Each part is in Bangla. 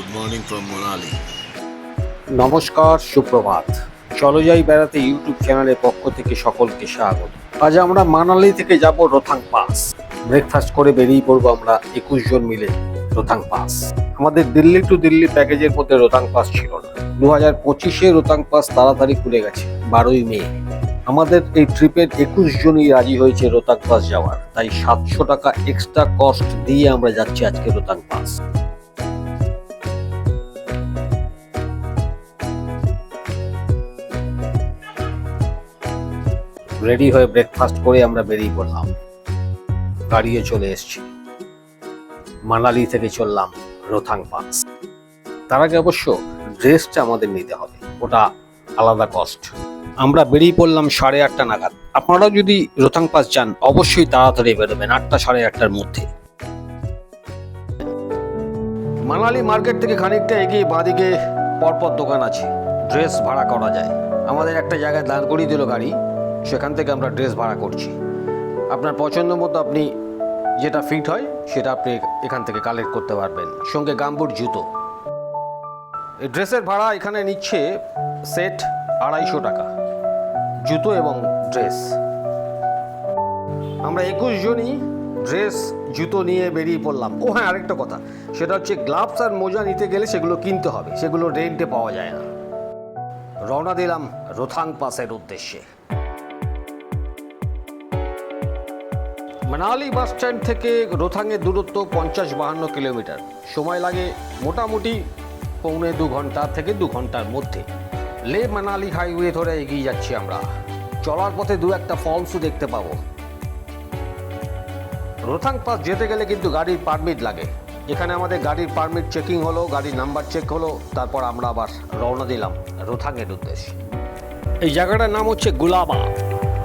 Good morning from Manali. নমস্কার, সুপ্রভাত। চলো যাই বেড়াতে ইউটিউব চ্যানেলের পক্ষ থেকে সকলকে স্বাগত। আজ আমরা মানালি থেকে যাব রোথাং পাস। ব্রেকফাস্ট করে বেরিয়ে পড়ব আমরা একুশ জন মিলে রোথাং পাস। আমাদের দিল্লি টু দিল্লি প্যাকেজের মধ্যে রোথাং পাস ছিল না। দু হাজার পঁচিশে রোথাং পাস তাড়াতাড়ি খুলে গেছে, বারোই মে। আমাদের এই ট্রিপের একুশ জনই রাজি হয়েছে রোতাং পাস যাওয়ার। তাই সাতশো টাকা এক্সট্রা কস্ট দিয়ে আমরা যাচ্ছি আজকে রোতাং পাস। রেডি হয়ে ব্রেকফাস্ট করে আমরা বেরিয়ে পড়লাম। গাড়িও চলে এসেছি। মানালি থেকে চললাম রোথাং পাস তার আগে অবশ্য ড্রেসটা আমাদের নিতে হবে। ওটা আলাদা কস্ট। আমরা বেরিয়ে পড়লাম সাড়ে আটটা নাগাদ। আপনারাও যদি রোথাং পাস যান, অবশ্যই তাড়াতাড়ি বেরোবেন আটটা সাড়ে আটটার মধ্যে। মানালি মার্কেট থেকে খানিকটা এগিয়ে বাঁদিকে পরপর দোকান আছে। ড্রেস ভাড়া করা যায়। আমাদের একটা জায়গায় দাঁড় করিয়ে দিল গাড়ি। সেখান থেকে আমরা ড্রেস ভাড়া করছি। আপনার পছন্দ মতো আপনি যেটা ফিট হয়, সেটা আপনি এখান থেকে কালেক্ট করতে পারবেন। সঙ্গে গাম্বুট জুতো। এই ড্রেসের ভাড়া এখানে নিচ্ছে সেট আড়াইশো টাকা। জুতো এবং ড্রেস আমরা একুশ জনই ড্রেস জুতো নিয়ে বেরিয়ে পড়লাম। ও হ্যাঁ আরেকটা কথা। সেটা হচ্ছে গ্লাভস আর মোজা নিতে গেলে সেগুলো কিনতে হবে। সেগুলো রেন্টে পাওয়া যায় না। রওনা দিলাম রোথাং পাসের উদ্দেশ্যে। মানালি বাস স্ট্যান্ড থেকে রোথাংয়ের দূরত্ব পঞ্চাশ বাহান্ন কিলোমিটার। সময় লাগে মোটামুটি পৌনে দু ঘণ্টা থেকে দু ঘণ্টার মধ্যে। লে মানালি হাইওয়ে ধরে এগিয়ে যাচ্ছি আমরা। চলার পথে দু একটা ফলসও দেখতে পাবো। রোথাং পাস যেতে গেলে কিন্তু গাড়ির পারমিট লাগে। এখানে আমাদের গাড়ির পারমিট চেকিং হলো, গাড়ির নাম্বার চেক হলো, তারপর আমরা আবার রওনা দিলাম রোথাংয়ের উদ্দেশ্যে। এই জায়গাটার নাম হচ্ছে গুলাবা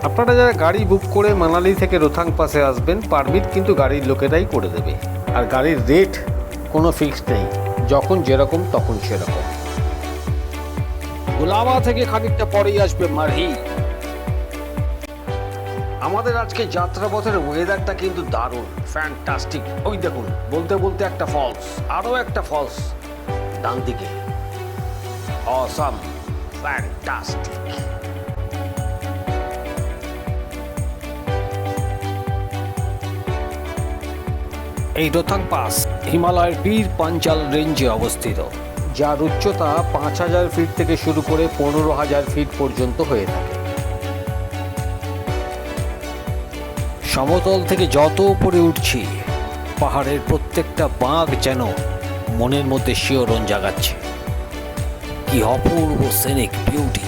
আপনারা যারা গাড়ি বুক করে মানালি থেকে রোথাং পাসে আসবেন, পারমিট কিন্তু গাড়ির লোকেরাই করে দেবে। আর গাড়ির রেট কোনো ফিক্সড নেই। যখন যেরকম, তখন সেরকম। গোলাবা থেকে খানিকটা পরেই আসবে মারহি। আমাদের আজকে যাত্রাপথের ওয়েদারটা কিন্তু দারুণ ফ্যান্টাস্টিক ওই দেখুন, বলতে বলতে একটা ফলস আরও একটা ফলস ডান দিকে অসাম ফ্যান্টাস্টিক এই রোথাং পাস হিমালয়ের পীর পাঞ্চাল রেঞ্জে অবস্থিত, যার উচ্চতা পাঁচ হাজার ফিট থেকে শুরু করে পনেরো হাজার ফিট পর্যন্ত হয়ে থাকে। সমতল থেকে যত উপরে উঠছি, পাহাড়ের প্রত্যেকটা বাঁক যেন মনের মধ্যে শিওরণ জাগাচ্ছে। কি অপূর্ব সেনিক বিউটি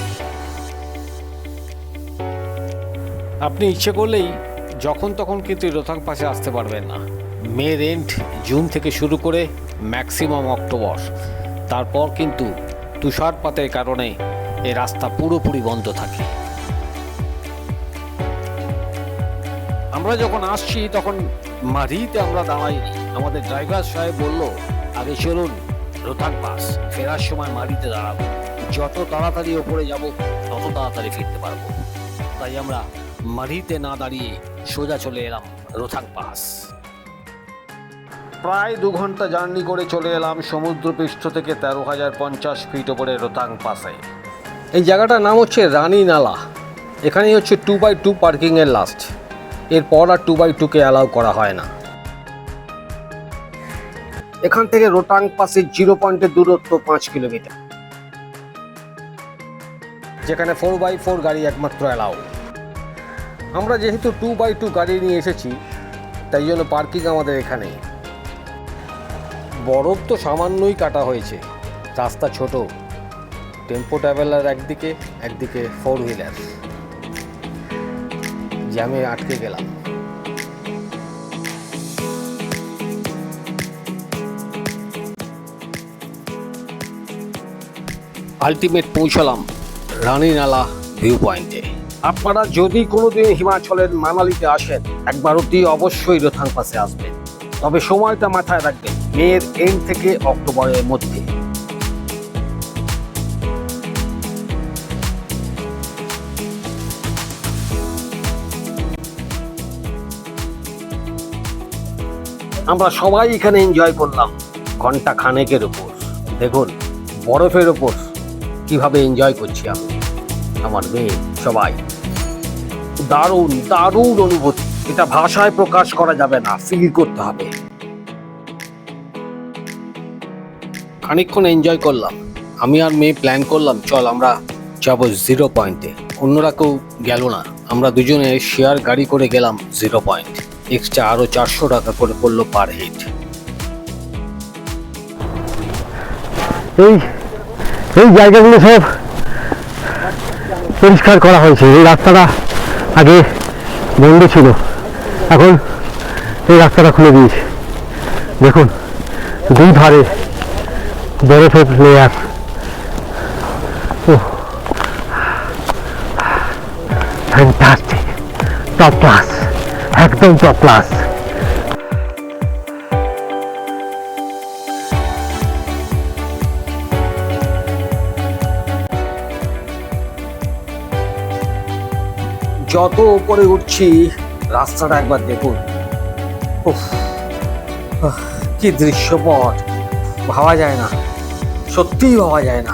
আপনি ইচ্ছে করলেই যখন তখন কিন্তু রোথাং পাশে আসতে পারবেন না। মে রেন্ট জুন থেকে শুরু করে ম্যাক্সিমাম অক্টোবর। তারপর কিন্তু তুষারপাতের কারণে এ রাস্তা পুরোপুরি বন্ধ থাকে। আমরা যখন আসছি, তখন মারিতে আমরা দাঁড়াইনি আমাদের ড্রাইভার সাহেব বলল আগে চলুন রোথাং পাস। ফেরার সময় মারিতে দাঁড়াবো। যত তাড়াতাড়ি ওপরে যাব, তত তাড়াতাড়ি ফিরতে পারব। তাই আমরা মারিতে না দাঁড়িয়ে সোজা চলে এলাম রোথাং পাস। প্রায় দু ঘণ্টা জার্নি করে চলে এলাম সমুদ্রপৃষ্ঠ থেকে তেরো হাজার পঞ্চাশ ফিট ওপরে রোতাং পাসে এই জায়গাটার নাম হচ্ছে রানী নালা। এখানেই হচ্ছে টু বাই টু পার্কিংয়ের লাস্ট এরপর আর টু বাই টুকে অ্যালাউ করা হয় না। এখান থেকে রোটাং পাসের জিরো পয়েন্টের দূরত্ব পাঁচ কিলোমিটার। যেখানে ফোর বাই ফোর গাড়ি একমাত্র অ্যালাউ আমরা যেহেতু টু বাই টু গাড়ি নিয়ে এসেছি, তাই জন্য পার্কিং আমাদের এখানেই। বরফ তো সামান্যই কাটা হয়েছে। রাস্তা ছোট। টেম্পো ট্রাভেলার একদিকে একদিকে ফোর হুইলার জ্যামে আটকে গেলাম। আলটিমেট পৌঁছলাম রানীনালা ভিউ পয়েন্টে আপনারা যদি কোনোদিন হিমাচলের মানালিতে আসেন, একবার অতি অবশ্যই রোথাং পাসে আসবেন। তবে সময়টা মাথায় রাখবেন মেয়ের এন্ড থেকে অক্টোবরের মধ্যে। আমরা সবাই এখানে এনজয় করলাম, ঘণ্টা খানেকের উপর। দেখুন, বরফের ওপর কীভাবে এনজয় করছি আমি। আমার মেয়ে, সবাই। দারুণ দারুণ অনুভূতি। এটা ভাষায় প্রকাশ করা যাবে না ফিল করতে হবে। খানিকক্ষণ এনজয় করলাম। আমি আর মেয়ে প্ল্যান করলাম চল আমরা যাব জিরো পয়েন্টে অন্যরা কেউ গেল না। আমরা দুজনে শেয়ার গাড়ি করে গেলাম জিরো পয়েন্ট এক্সট্রা আরও চারশো টাকা করে পড়ল পার হেড এই এই জায়গাগুলো সব পরিষ্কার করা হয়েছে। এই রাস্তাটা আগে বন্ধ ছিল। এখন এই রাস্তাটা খুলে দিয়েছে। দেখুন, দুই ধারে বরফের লেয়ার ও ফ্যান্টাস্টিক টপ ক্লাস একদম টপ ক্লাস যত উপরে উঠছি রাস্তাটা একবার দেখুন। কি দৃশ্যপট। ভাবা যায় না। সত্যিই ভাবা যায় না।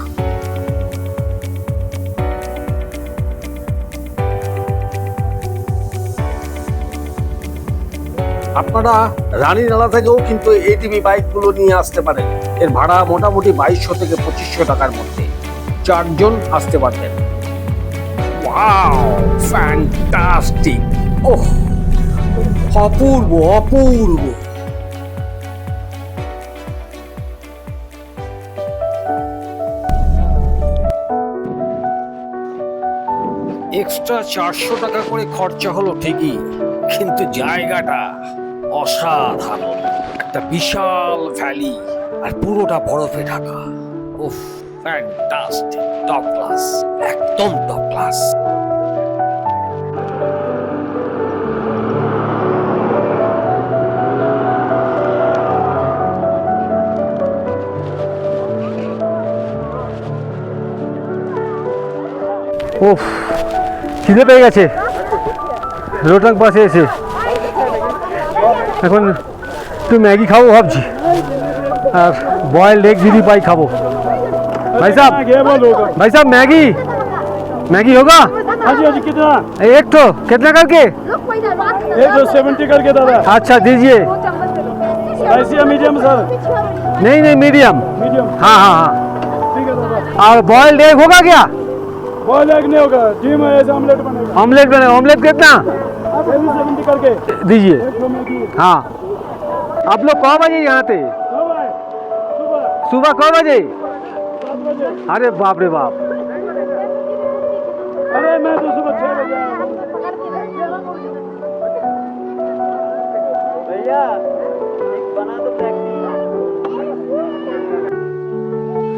আপনারা রানীনালা থেকেও কিন্তু এটিভি বাইকগুলো নিয়ে আসতে পারেন। এর ভাড়া মোটামুটি বাইশশো থেকে পঁচিশশো টাকার মধ্যে। চারজন আসতে পারবেন। Wow, fantastic. ওহ, অপূর্ব অপূর্ব। এক্সট্রা চারশো টাকা করে খরচা হলো ঠিকই, কিন্তু জায়গাটা অসাধারণ। একটা বিশাল ভ্যালি আর পুরোটা বরফে ঢাকা। উফ ফ্যান্টাস্টিক টপ ক্লাস একদম টপ ক্লাস ওফ খিদে পেয়ে গেছে রোটাং পাশে এসে এখন একটু ম্যাগি খাবো ভাবছি আর বয়েল এগ যদি পাই খাবো भाई साहब भाई साहब मैगी मैगी होगा हाँ जी हाँ जी कितना एक तो कितना करके एक दो सेवेंटी करके दादा अच्छा दीजिए ऐसी है मीडियम सर नहीं नहीं मीडियम मीडियम हाँ हाँ हाँ ठीक है दादा और बॉयल्ड एग होगा क्या बॉयल एग नहीं होगा जी में ऐसे ऑमलेट बनेगा ऑमलेट बने ऑमलेट कितना सेवेंटी करके दीजिए एक सौ मैगी हाँ आप लोग कौ बजे यहाँ थे कब आए सुबह सुबह कौ बजे सात बजे अरे बाप रे बाप अरे मैं तो सुबह छः बजे आया हूँ।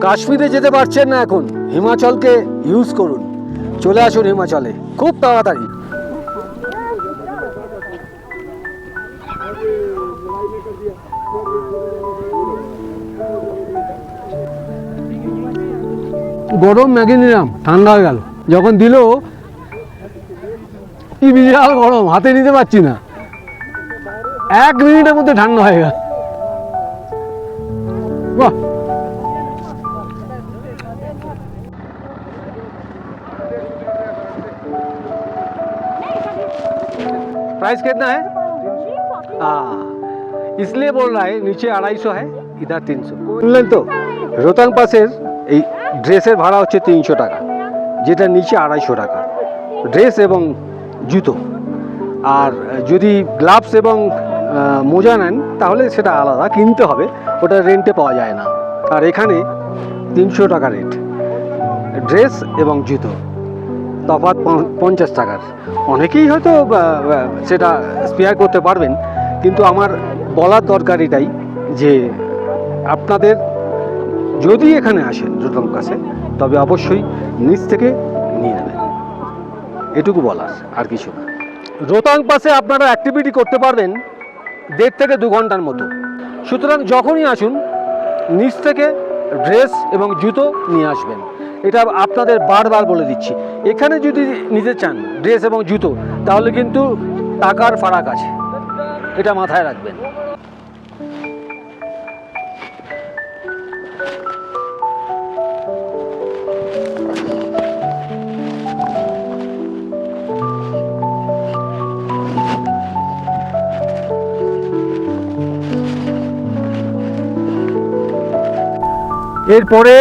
কাশ্মীরে যেতে পারছেন না এখন হিমাচলকে ইউজ করুন। চলে আসুন হিমাচলে। খুব তাড়াতাড়ি। গরম ম্যাগি নিলাম, ঠান্ডা হয়ে গেল। যখন দিল কি বিশাল গরম, হাতে নিতে পারছি না। এক মিনিটের মধ্যে ঠান্ডা হয়ে গেল। বাহ! प्राइस कितना है हाँ इसलिए बोल रहा है नीचे আড়াই শো है इधर তিনশো শুনলেন তো রোতাং পাসের এই ড্রেসের ভাড়া হচ্ছে তিনশো টাকা যেটা নিচে আড়াইশো টাকা ড্রেস এবং জুতো আর যদি গ্লাভস এবং আহ, মোজা নেন তাহলে সেটা আলাদা কিনতে হবে ওটা রেন্টে পাওয়া যায় না আর এখানে তিনশো টাকা রেট ড্রেস এবং জুতো পঞ্চ- পঞ্চাশ টাকার। অনেকেই হয়তো সেটা স্পেয়ার করতে পারবেন, কিন্তু আমার বলার দরকার এটাই যে আপনাদের যদি এখানে আসেন রোটং কাছে, তবে অবশ্যই নিচ থেকে নিয়ে নেবেন। এটুকু বলার, আর কিছু না। রোতাং পাশে আপনারা অ্যাক্টিভিটি করতে পারবেন দেড় থেকে দু ঘণ্টার মতো। সুতরাং যখনই আসুন, নিচ থেকে ড্রেস এবং জুতো নিয়ে আসবেন। এটা আপনাদের বারবার বলে দিচ্ছি। এখানে যদি নিতে চান ড্রেস এবং জুতো, তাহলে কিন্তু টাকার ফারাক আছে। এটা মাথায় রাখবেন। এরপরে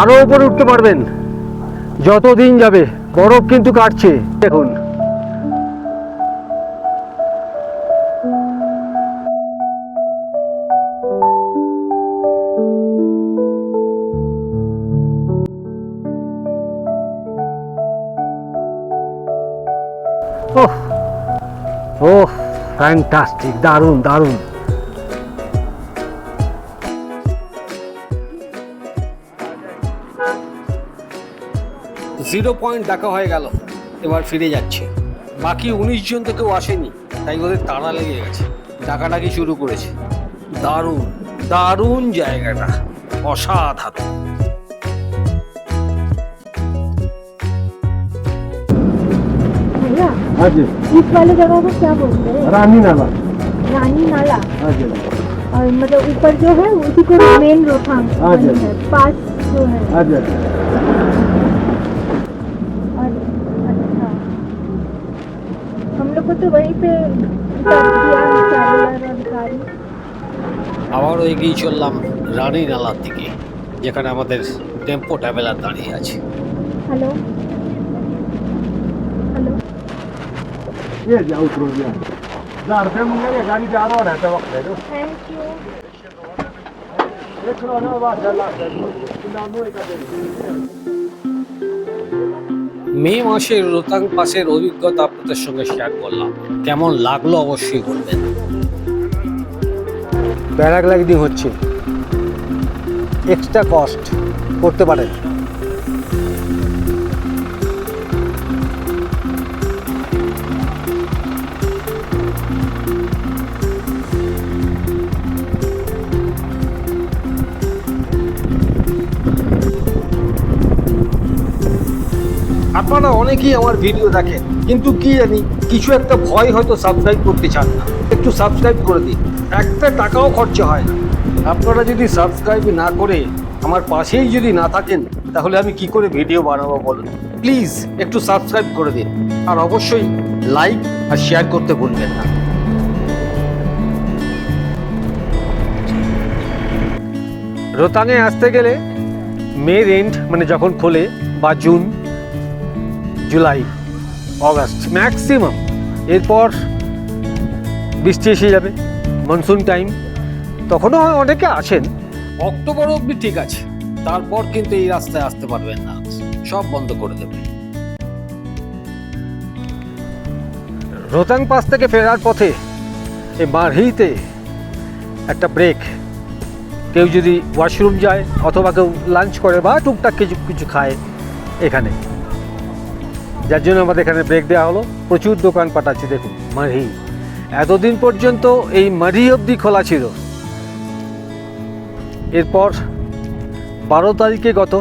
আরও উপরে উঠতে পারবেন। যত দিন যাবে, বরফ কিন্তু কাটছে। দেখুন। ওহ ওহ ফ্যান্টাস্টিক দারুণ দারুণ। জিরো পয়েন্ট দেখা হয়ে গেল এবার ফিরে যাচ্ছে বাকি উনিশ জন তো কেউ আসেনি তাই ওদের তাড়া লেগে গেছে ডাকাডাকি শুরু করেছে দারুণ দারুণ জায়গাটা অসাধারণ भैया हाँ जी इस वाले जगह को क्या बोलते हैं रानी नाला रानी नाला हाँ जी और मतलब ऊपर जो है उसी को मेन रोथांग हाँ जी। है पास जो है हाँ जी तो वहीं पे उतार दिया ट्रैवलर और गाड़ी আবারও এগিয়ে চললাম রানী নালার দিকে যেখানে আমাদের টেম্পো ট্রাভেলার দাঁড়িয়ে আছে हेलो हेलो ये जाओ उतरो गया जार से मुंगे ये गाड़ी जा रहा है वक्त है थैंक यू देख लो ना बात चला মে মাসের রোতাং পাসের অভিজ্ঞতা আপনাদের সঙ্গে শেয়ার করলাম। কেমন লাগল অবশ্যই বলবেন। প্যারাগ্লাইডিং হচ্ছে। এক্সট্রা কস্ট করতে পারেন। আপনারা অনেকেই আমার ভিডিও দেখেন, কিন্তু কি জানি, কিছু একটা ভয় হয়তো সাবস্ক্রাইব করতে চান না। একটু সাবস্ক্রাইব করে দিন, একটা টাকাও খরচা হয় না। আপনারা যদি সাবস্ক্রাইব না করে আমার পাশেই যদি না থাকেন, তাহলে আমি কি করে ভিডিও বানাবো বলুন? প্লিজ একটু সাবস্ক্রাইব করে দিন, আর অবশ্যই লাইক আর শেয়ার করতে ভুলবেন না। রোতাঙে আসতে গেলে মে রেন্ট মানে যখন খোলে, বা জুন জুলাই অগাস্ট ম্যাক্সিমাম এরপর বৃষ্টি এসে যাবে মনসুন টাইম তখনও অনেকে আছেন। অক্টোবর অবধি ঠিক আছে। তারপর কিন্তু এই রাস্তায় আসতে পারবেন না। সব বন্ধ করে দেবে। রোতাং পাস থেকে ফেরার পথে এই মারহিতে একটা ব্রেক কেউ যদি ওয়াশরুম যায় অথবা কেউ লাঞ্চ করে বা টুকটাক কিছু কিছু খায় এখানে। যার জন্য আমাদের এখানে ব্রেক দেওয়া হলো। প্রচুর দোকানপাট আছে, দেখুন, মারহি। এতদিন পর্যন্ত এই মারি অবধি খোলা ছিল। এরপর বারো তারিখে গত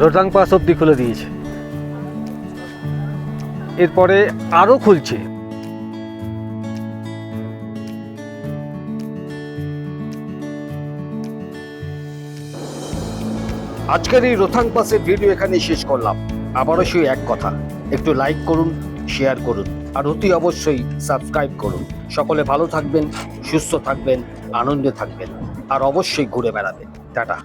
রোতাং পাস অবধি খুলে দিয়েছে। এরপরে আরও খুলছে। আজকের এই রোথাং পাসের ভিডিও এখানে শেষ করলাম। আবারও সেই এক কথা। একটু লাইক করুন শেয়ার করুন, আর অতি অবশ্যই সাবস্ক্রাইব করুন। সকলে ভালো থাকবেন, সুস্থ থাকবেন, আনন্দে থাকবেন, আর অবশ্যই ঘুরে বেড়াবেন। টাটা।